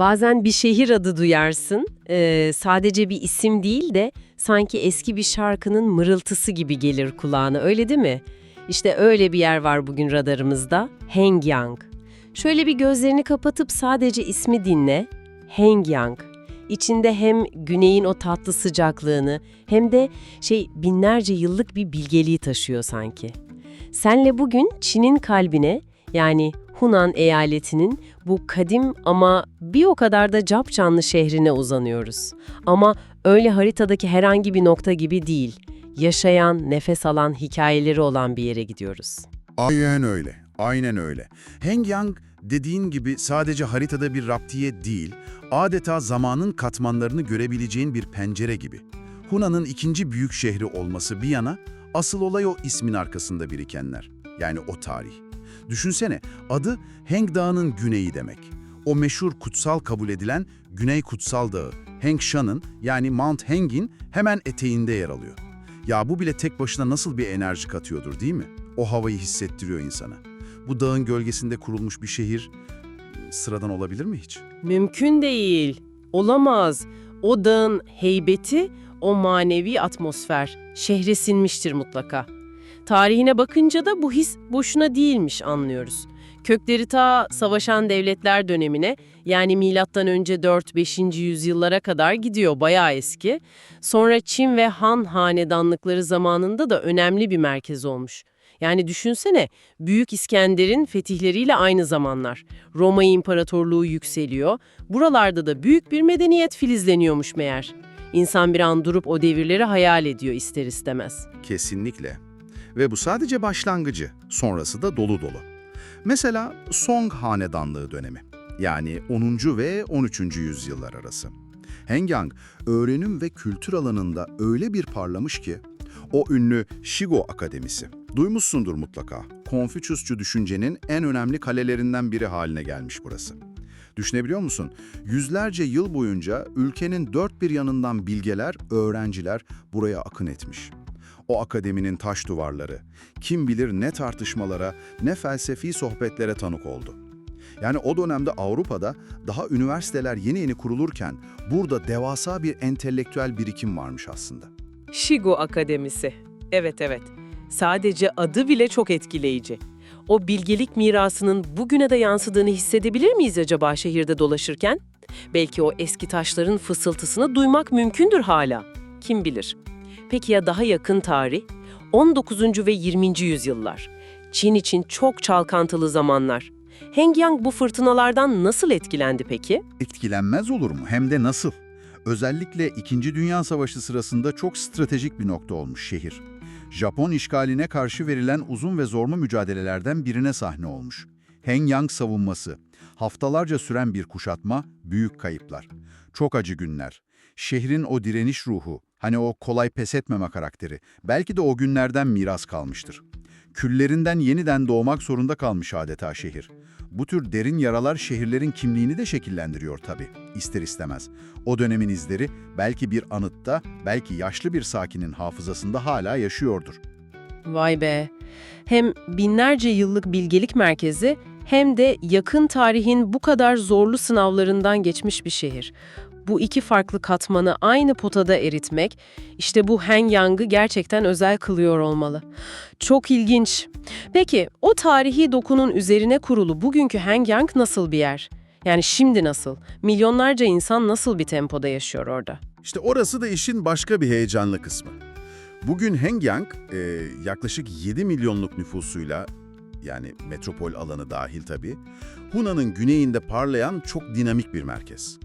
Bazen bir şehir adı duyarsın, ee, sadece bir isim değil de sanki eski bir şarkının mırıltısı gibi gelir kulağına, öyle değil mi? İşte öyle bir yer var bugün radarımızda, Hengyang. Şöyle bir gözlerini kapatıp sadece ismi dinle, Hengyang. İçinde hem güneyin o tatlı sıcaklığını hem de şey binlerce yıllık bir bilgeliği taşıyor sanki. Senle bugün Çin'in kalbine yani Hunan eyaletinin bu kadim ama bir o kadar da capcanlı şehrine uzanıyoruz. Ama öyle haritadaki herhangi bir nokta gibi değil. Yaşayan, nefes alan hikayeleri olan bir yere gidiyoruz. Aynen öyle, aynen öyle. Hengyang dediğin gibi sadece haritada bir raptiye değil, adeta zamanın katmanlarını görebileceğin bir pencere gibi. Hunan'ın ikinci büyük şehri olması bir yana, asıl olay o ismin arkasında birikenler. Yani o tarih. Düşünsene, adı Heng Dağı'nın güneyi demek. O meşhur kutsal kabul edilen Güney Kutsal Dağı, Hengshan'ın yani Mount Heng'in hemen eteğinde yer alıyor. Ya bu bile tek başına nasıl bir enerji katıyordur değil mi? O havayı hissettiriyor insana. Bu dağın gölgesinde kurulmuş bir şehir sıradan olabilir mi hiç? Mümkün değil. Olamaz. O dağın heybeti, o manevi atmosfer şehre sinmiştir mutlaka. Tarihine bakınca da bu his boşuna değilmiş anlıyoruz. Kökleri ta savaşan devletler dönemine yani milattan önce 4-5. yüzyıllara kadar gidiyor bayağı eski. Sonra Çin ve Han hanedanlıkları zamanında da önemli bir merkez olmuş. Yani düşünsene Büyük İskender'in fetihleriyle aynı zamanlar. Roma İmparatorluğu yükseliyor. Buralarda da büyük bir medeniyet filizleniyormuş meğer. İnsan bir an durup o devirleri hayal ediyor ister istemez. Kesinlikle. Ve bu sadece başlangıcı, sonrası da dolu dolu. Mesela Song Hanedanlığı dönemi. Yani 10. ve 13. yüzyıllar arası. Hengyang, öğrenim ve kültür alanında öyle bir parlamış ki, o ünlü Shigo Akademisi, duymuşsundur mutlaka, Konfüçyüsçü düşüncenin en önemli kalelerinden biri haline gelmiş burası. Düşünebiliyor musun? Yüzlerce yıl boyunca ülkenin dört bir yanından bilgeler, öğrenciler buraya akın etmiş. O akademinin taş duvarları, kim bilir ne tartışmalara, ne felsefi sohbetlere tanık oldu. Yani o dönemde Avrupa'da daha üniversiteler yeni yeni kurulurken burada devasa bir entelektüel birikim varmış aslında. Shigo Akademisi. Evet evet. Sadece adı bile çok etkileyici. O bilgelik mirasının bugüne de yansıdığını hissedebilir miyiz acaba şehirde dolaşırken? Belki o eski taşların fısıltısını duymak mümkündür hala. Kim bilir. Peki ya daha yakın tarih? 19. ve 20. yüzyıllar. Çin için çok çalkantılı zamanlar. Hengyang bu fırtınalardan nasıl etkilendi peki? Etkilenmez olur mu? Hem de nasıl? Özellikle İkinci Dünya Savaşı sırasında çok stratejik bir nokta olmuş şehir. Japon işgaline karşı verilen uzun ve zorlu mücadelelerden birine sahne olmuş. Hengyang savunması. Haftalarca süren bir kuşatma, büyük kayıplar. Çok acı günler. Şehrin o direniş ruhu, hani o kolay pes etmeme karakteri, belki de o günlerden miras kalmıştır. Küllerinden yeniden doğmak zorunda kalmış adeta şehir. Bu tür derin yaralar şehirlerin kimliğini de şekillendiriyor tabii, ister istemez. O dönemin izleri belki bir anıtta, belki yaşlı bir sakinin hafızasında hala yaşıyordur. Vay be. Hem binlerce yıllık bilgelik merkezi hem de yakın tarihin bu kadar zorlu sınavlarından geçmiş bir şehir. Bu iki farklı katmanı aynı potada eritmek, işte bu Hengyang'ı gerçekten özel kılıyor olmalı. Çok ilginç. Peki, o tarihi dokunun üzerine kurulu bugünkü Hengyang nasıl bir yer? Yani şimdi nasıl? Milyonlarca insan nasıl bir tempoda yaşıyor orada? İşte orası da işin başka bir heyecanlı kısmı. Bugün Hengyang e, yaklaşık 7 milyonluk nüfusuyla, yani metropol alanı dahil tabii, Hunan'ın güneyinde parlayan çok dinamik bir merkez.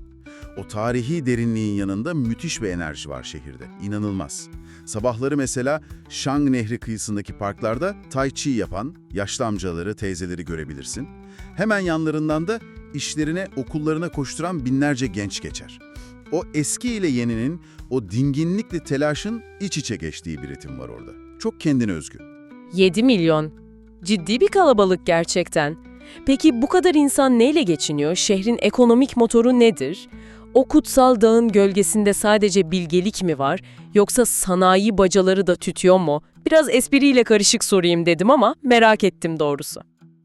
O tarihi derinliğin yanında müthiş bir enerji var şehirde, inanılmaz. Sabahları mesela Shang Nehri kıyısındaki parklarda tai chi yapan yaşlı amcaları, teyzeleri görebilirsin. Hemen yanlarından da işlerine, okullarına koşturan binlerce genç geçer. O eski ile yeninin, o dinginlikle telaşın iç içe geçtiği bir ritim var orada. Çok kendine özgü. 7 milyon. Ciddi bir kalabalık gerçekten. Peki bu kadar insan neyle geçiniyor? Şehrin ekonomik motoru nedir? O kutsal dağın gölgesinde sadece bilgelik mi var yoksa sanayi bacaları da tütüyor mu? Biraz espriyle karışık sorayım dedim ama merak ettim doğrusu.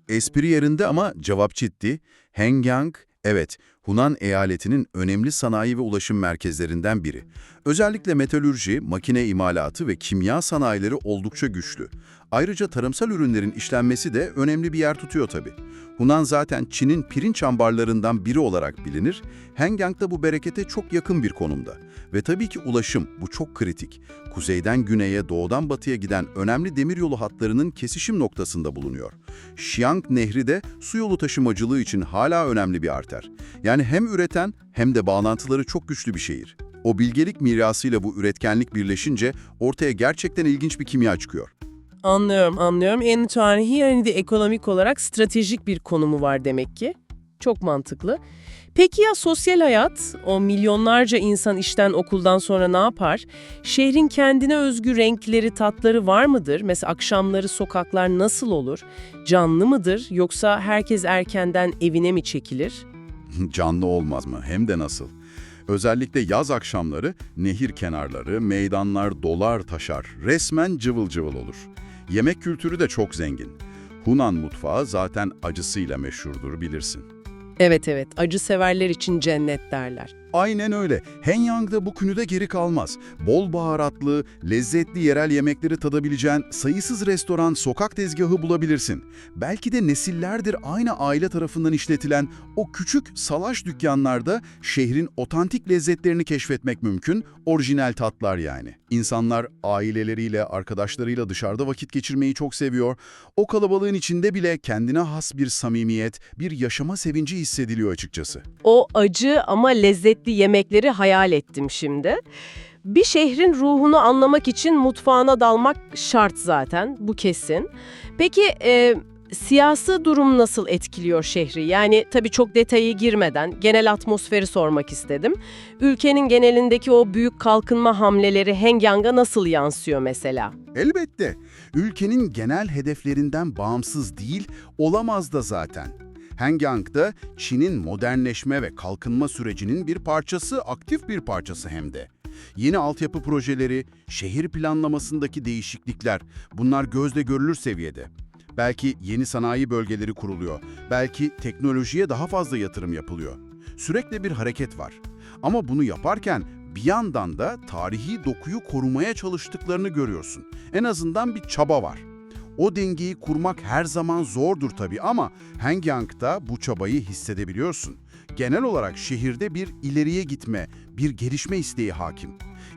Espri yerinde ama cevap ciddi. Hengyang, evet, Hunan eyaletinin önemli sanayi ve ulaşım merkezlerinden biri. Özellikle metalürji, makine imalatı ve kimya sanayileri oldukça güçlü. Ayrıca tarımsal ürünlerin işlenmesi de önemli bir yer tutuyor tabii. Hunan zaten Çin'in pirinç ambarlarından biri olarak bilinir. Hengyang da bu berekete çok yakın bir konumda. Ve tabii ki ulaşım, bu çok kritik. Kuzeyden güneye, doğudan batıya giden önemli demiryolu hatlarının kesişim noktasında bulunuyor. Xiang Nehri de su yolu taşımacılığı için hala önemli bir arter. Yani hem üreten hem de bağlantıları çok güçlü bir şehir. O bilgelik mirasıyla bu üretkenlik birleşince ortaya gerçekten ilginç bir kimya çıkıyor. Anlıyorum, anlıyorum. En tarihi yani de ekonomik olarak stratejik bir konumu var demek ki. Çok mantıklı. Peki ya sosyal hayat? O milyonlarca insan işten okuldan sonra ne yapar? Şehrin kendine özgü renkleri, tatları var mıdır? Mesela akşamları sokaklar nasıl olur? Canlı mıdır yoksa herkes erkenden evine mi çekilir? Canlı olmaz mı? Hem de nasıl? Özellikle yaz akşamları nehir kenarları, meydanlar dolar taşar. Resmen cıvıl cıvıl olur. Yemek kültürü de çok zengin. Hunan mutfağı zaten acısıyla meşhurdur bilirsin. Evet evet, acı severler için cennet derler. Aynen öyle. Henyang'da bu künüde geri kalmaz. Bol baharatlı, lezzetli yerel yemekleri tadabileceğin sayısız restoran, sokak tezgahı bulabilirsin. Belki de nesillerdir aynı aile tarafından işletilen o küçük salaş dükkanlarda şehrin otantik lezzetlerini keşfetmek mümkün, orijinal tatlar yani. İnsanlar aileleriyle, arkadaşlarıyla dışarıda vakit geçirmeyi çok seviyor. O kalabalığın içinde bile kendine has bir samimiyet, bir yaşama sevinci hissediliyor açıkçası. O acı ama lezzetli yemekleri hayal ettim şimdi. Bir şehrin ruhunu anlamak için mutfağına dalmak şart zaten, bu kesin. Peki e, siyasi durum nasıl etkiliyor şehri? Yani tabii çok detayı girmeden genel atmosferi sormak istedim. Ülkenin genelindeki o büyük kalkınma hamleleri Hengyang'a nasıl yansıyor mesela? Elbette. Ülkenin genel hedeflerinden bağımsız değil, olamaz da zaten. Hengyang'da Çin'in modernleşme ve kalkınma sürecinin bir parçası, aktif bir parçası hem de. Yeni altyapı projeleri, şehir planlamasındaki değişiklikler, bunlar gözle görülür seviyede. Belki yeni sanayi bölgeleri kuruluyor, belki teknolojiye daha fazla yatırım yapılıyor. Sürekli bir hareket var. Ama bunu yaparken bir yandan da tarihi dokuyu korumaya çalıştıklarını görüyorsun. En azından bir çaba var. O dengeyi kurmak her zaman zordur tabii ama Hengyang'da bu çabayı hissedebiliyorsun. Genel olarak şehirde bir ileriye gitme, bir gelişme isteği hakim.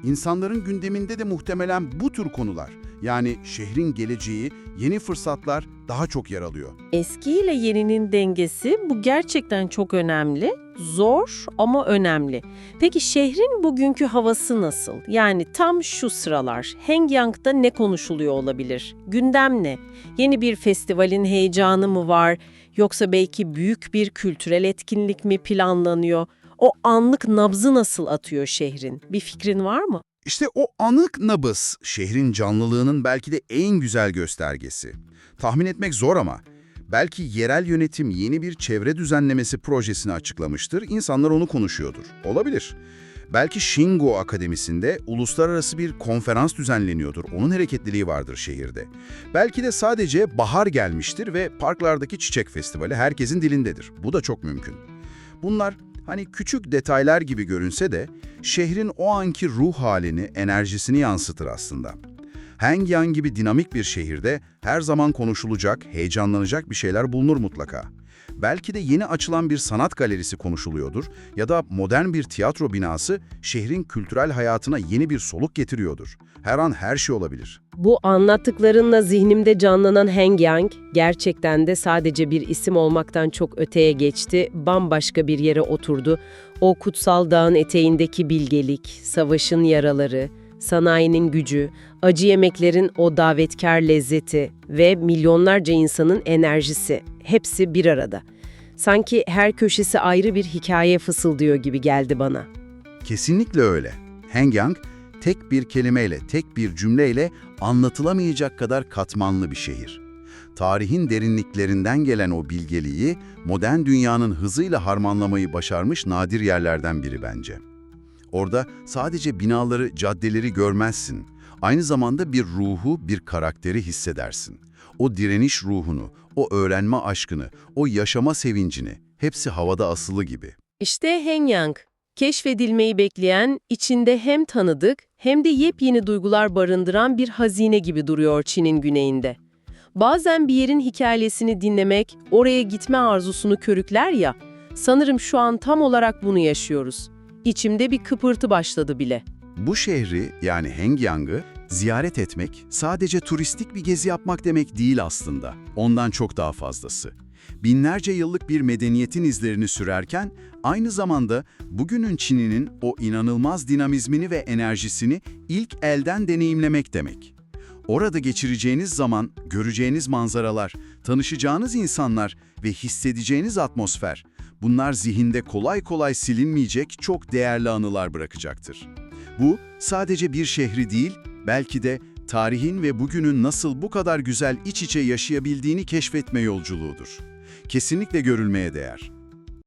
İnsanların gündeminde de muhtemelen bu tür konular, yani şehrin geleceği, yeni fırsatlar daha çok yer alıyor. Eski ile yeninin dengesi bu gerçekten çok önemli. Zor ama önemli. Peki şehrin bugünkü havası nasıl? Yani tam şu sıralar Hengyang'da ne konuşuluyor olabilir? Gündem ne? Yeni bir festivalin heyecanı mı var? Yoksa belki büyük bir kültürel etkinlik mi planlanıyor? O anlık nabzı nasıl atıyor şehrin? Bir fikrin var mı? İşte o anık nabız, şehrin canlılığının belki de en güzel göstergesi. Tahmin etmek zor ama belki yerel yönetim yeni bir çevre düzenlemesi projesini açıklamıştır, insanlar onu konuşuyordur. Olabilir. Belki Shingo Akademisi'nde uluslararası bir konferans düzenleniyordur, onun hareketliliği vardır şehirde. Belki de sadece bahar gelmiştir ve parklardaki çiçek festivali herkesin dilindedir. Bu da çok mümkün. Bunlar hani küçük detaylar gibi görünse de şehrin o anki ruh halini, enerjisini yansıtır aslında. Hengyang gibi dinamik bir şehirde her zaman konuşulacak, heyecanlanacak bir şeyler bulunur mutlaka. Belki de yeni açılan bir sanat galerisi konuşuluyordur ya da modern bir tiyatro binası şehrin kültürel hayatına yeni bir soluk getiriyordur. Her an her şey olabilir. Bu anlattıklarınla zihnimde canlanan Hengyang gerçekten de sadece bir isim olmaktan çok öteye geçti, bambaşka bir yere oturdu. O kutsal dağın eteğindeki bilgelik, savaşın yaraları, sanayinin gücü, acı yemeklerin o davetkar lezzeti ve milyonlarca insanın enerjisi hepsi bir arada. Sanki her köşesi ayrı bir hikaye fısıldıyor gibi geldi bana. Kesinlikle öyle. Hengyang, tek bir kelimeyle, tek bir cümleyle anlatılamayacak kadar katmanlı bir şehir. Tarihin derinliklerinden gelen o bilgeliği, modern dünyanın hızıyla harmanlamayı başarmış nadir yerlerden biri bence. Orada sadece binaları, caddeleri görmezsin. Aynı zamanda bir ruhu, bir karakteri hissedersin. O direniş ruhunu, o öğrenme aşkını, o yaşama sevincini, hepsi havada asılı gibi. İşte Henyang, keşfedilmeyi bekleyen, içinde hem tanıdık hem de yepyeni duygular barındıran bir hazine gibi duruyor Çin'in güneyinde. Bazen bir yerin hikayesini dinlemek, oraya gitme arzusunu körükler ya, sanırım şu an tam olarak bunu yaşıyoruz. İçimde bir kıpırtı başladı bile. Bu şehri yani Hengyang'ı ziyaret etmek sadece turistik bir gezi yapmak demek değil aslında. Ondan çok daha fazlası. Binlerce yıllık bir medeniyetin izlerini sürerken aynı zamanda bugünün Çin'inin o inanılmaz dinamizmini ve enerjisini ilk elden deneyimlemek demek. Orada geçireceğiniz zaman, göreceğiniz manzaralar, tanışacağınız insanlar ve hissedeceğiniz atmosfer, bunlar zihinde kolay kolay silinmeyecek çok değerli anılar bırakacaktır. Bu sadece bir şehri değil, belki de tarihin ve bugünün nasıl bu kadar güzel iç içe yaşayabildiğini keşfetme yolculuğudur. Kesinlikle görülmeye değer.